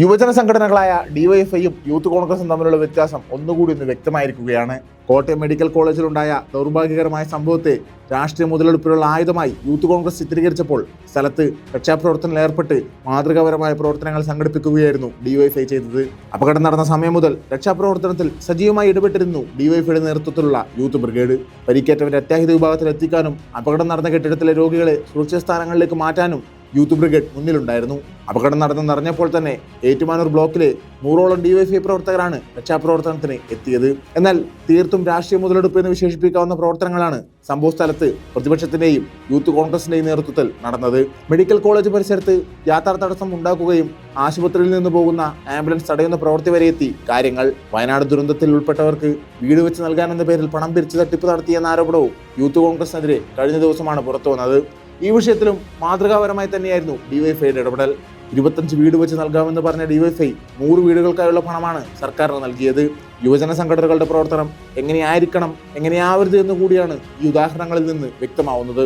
യുവജന സംഘടനകളായ ഡിവൈഎഫ്ഐയും യൂത്ത് കോൺഗ്രസും തമ്മിലുള്ള വ്യത്യാസം ഒന്നുകൂടി ഇന്ന് വ്യക്തമായിരിക്കുകയാണ്. കോട്ടയം മെഡിക്കൽ കോളേജിലുണ്ടായ ദൗർഭാഗ്യകരമായ സംഭവത്തെ രാഷ്ട്രീയ മുതലെടുപ്പിലുള്ള ആയുധമായി യൂത്ത് കോൺഗ്രസ് ചിത്രീകരിച്ചപ്പോൾ സ്ഥലത്ത് രക്ഷാപ്രവർത്തനത്തിൽ ഏർപ്പെട്ട് മാതൃകാപരമായ പ്രവർത്തനങ്ങൾ സംഘടിപ്പിക്കുകയായിരുന്നു ഡിവൈഎഫ്ഐ ചെയ്തത്. അപകടം നടന്ന സമയം മുതൽ രക്ഷാപ്രവർത്തനത്തിൽ സജീവമായി ഇടപെട്ടിരുന്നു ഡിവൈഎഫ്ഐയുടെ നേതൃത്വത്തിലുള്ള യൂത്ത് ബ്രിഗേഡ് പരിക്കേറ്റവരെ അത്യാഹിത വിഭാഗത്തിൽ എത്തിക്കാനും അപകടം നടന്ന കെട്ടിടത്തിലെ രോഗികളെ സുരക്ഷിത സ്ഥാനങ്ങളിലേക്ക് മാറ്റാനും യൂത്ത് ബ്രിഗേഡ് മുന്നിലുണ്ടായിരുന്നു. അപകടം നടന്നെന്നറിഞ്ഞപ്പോൾ തന്നെ ഏറ്റുമാനൂർ ബ്ലോക്കിലെ നൂറോളം ഡിവൈഎഫ്ഐ പ്രവർത്തകരാണ് രക്ഷാപ്രവർത്തനത്തിന് എത്തിയത്. എന്നാൽ തീർത്തും രാഷ്ട്രീയ മുതലെടുപ്പ് എന്ന് വിശേഷിപ്പിക്കാവുന്ന പ്രവർത്തനങ്ങളാണ് സംഭവ സ്ഥലത്ത് പ്രതിപക്ഷത്തിന്റെയും യൂത്ത് കോൺഗ്രസിന്റെയും നേതൃത്വത്തിൽ നടന്നത്. മെഡിക്കൽ കോളേജ് പരിസരത്ത് യാത്രാ തടസ്സം ഉണ്ടാക്കുകയും ആശുപത്രിയിൽ നിന്ന് പോകുന്ന ആംബുലൻസ് തടയുന്ന പ്രവൃത്തി വരെ എത്തി. കാര്യങ്ങൾ വയനാട് ദുരന്തത്തിൽ ഉൾപ്പെട്ടവർക്ക് വീട് വെച്ച് നൽകാനെന്ന പേരിൽ പണം പിരിച്ചു തട്ടിപ്പ് നടത്തിയെന്ന ആരോപണവും യൂത്ത് കോൺഗ്രസിനെതിരെ കഴിഞ്ഞ ദിവസമാണ് പുറത്തു വന്നത് ഈ വിഷയത്തിലും മാതൃകാപരമായി തന്നെയായിരുന്നു ഡിവൈഫൈയുടെ ഇടപെടൽ. ഇരുപത്തഞ്ച് വീട് വെച്ച് നൽകാമെന്ന് പറഞ്ഞ ഡിവൈഫൈ നൂറ് വീടുകൾക്കായുള്ള പണമാണ് സർക്കാർ നൽകിയത്. യുവജന സംഘടനകളുടെ പ്രവർത്തനം എങ്ങനെയായിരിക്കണം എങ്ങനെയാവരുത് എന്ന് കൂടിയാണ് ഈ ഉദാഹരണങ്ങളിൽ നിന്ന് വ്യക്തമാവുന്നത്.